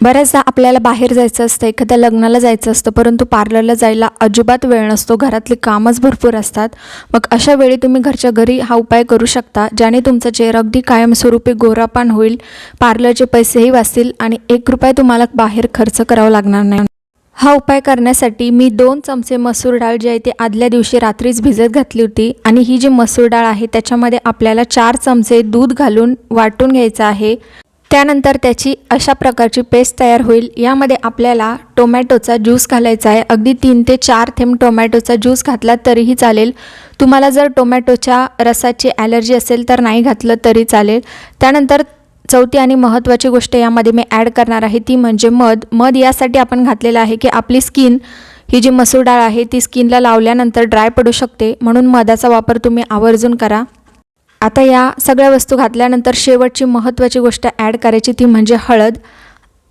बऱ्याचदा आपल्याला बाहेर जायचं असतं एखाद्या लग्नाला जायचं असतं परंतु पार्लरला जायला अजिबात वेळ नसतो घरातली कामच भरपूर असतात. मग अशा वेळी तुम्ही घरच्या घरी हा उपाय करू शकता ज्याने तुमचा चेहरा अगदी कायमस्वरूपी गोरापान होईल पार्लरचे पैसेही वाचतील आणि एक रुपये तुम्हाला बाहेर खर्च करावा लागणार नाही. हा उपाय करण्यासाठी मी दोन चमचे मसूर डाळ जी आहे ती आदल्या दिवशी रात्रीच भिजत घातली होती आणि ही जी मसूर डाळ आहे त्याच्यामध्ये आपल्याला चार चमचे दूध घालून वाटून घ्यायचं आहे. त्यानंतर त्याची अशा प्रकारची पेस्ट तयार होईल. यामध्ये आपल्याला टोमॅटोचा ज्यूस घालायचा आहे. अगदी तीन ते चार थेंब टोमॅटोचा ज्यूस घातला तरीही चालेल. तुम्हाला जर टोमॅटोच्या रसाची ॲलर्जी असेल तर नाही घातलं तरी चालेल. त्यानंतर चौथी आणि महत्त्वाची गोष्ट यामध्ये मी ॲड करणार आहे ती म्हणजे मध. मध यासाठी आपण घातलेलं आहे की आपली स्किन ही जी मसूर डाळ आहे ती स्किनला लावल्यानंतर ड्राय पडू शकते. म्हणून मधाचा वापर तुम्ही आवर्जून करा. आता या सगळ्या वस्तू घातल्यानंतर शेवटची महत्त्वाची गोष्ट ॲड करायची ती म्हणजे हळद.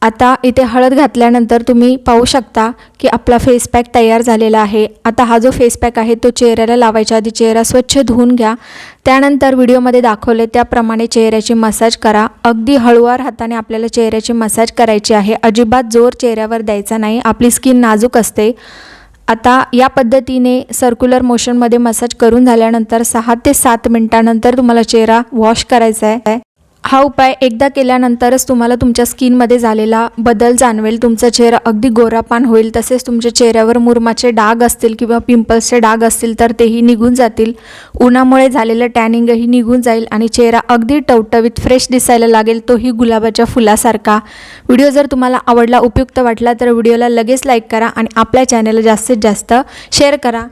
आता इथे हळद घातल्यानंतर तुम्ही पाहू शकता की आपला फेस पॅक तयार झालेला आहे. आता हा जो फेस पॅक आहे तो चेहऱ्याला लावायच्या आधी चेहरा स्वच्छ धुवून घ्या. त्यानंतर व्हिडिओमध्ये दाखवले त्याप्रमाणे चेहऱ्याची मसाज करा. अगदी हळुवार हाताने आपल्याला चेहऱ्याची मसाज करायची आहे. अजिबात जोर चेहऱ्यावर द्यायचा नाही. आपली स्किन नाजूक असते. आता या पद्धतीने सर्क्युलर मोशनमध्ये मसाज करून झाल्यानंतर सहा ते सात मिनटानंतर तुम्हाला चेहरा वॉश करायचा आहे. हा उपाय एकदा केल्यानंतरच तुम्हाला तुमच्या स्किनमध्ये झालेला बदल जाणवेल तुमचा चेहरा अगदी गोरापान होईल तसेच तुमच्या चेहऱ्यावर मुरमाचे डाग असतील किंवा पिंपल्सचे डाग असतील तर तेही निघून जातील. उन्हामुळे झालेलं टॅनिंगही निघून जाईल आणि चेहरा अगदी टवटवीत फ्रेश दिसायला लागेल तोही गुलाबाच्या फुलासारखा. व्हिडिओ जर तुम्हाला आवडला उपयुक्त वाटला तर व्हिडिओला लगेच लाईक करा आणि आपल्या चॅनलला जास्तीत जास्त शेअर करा.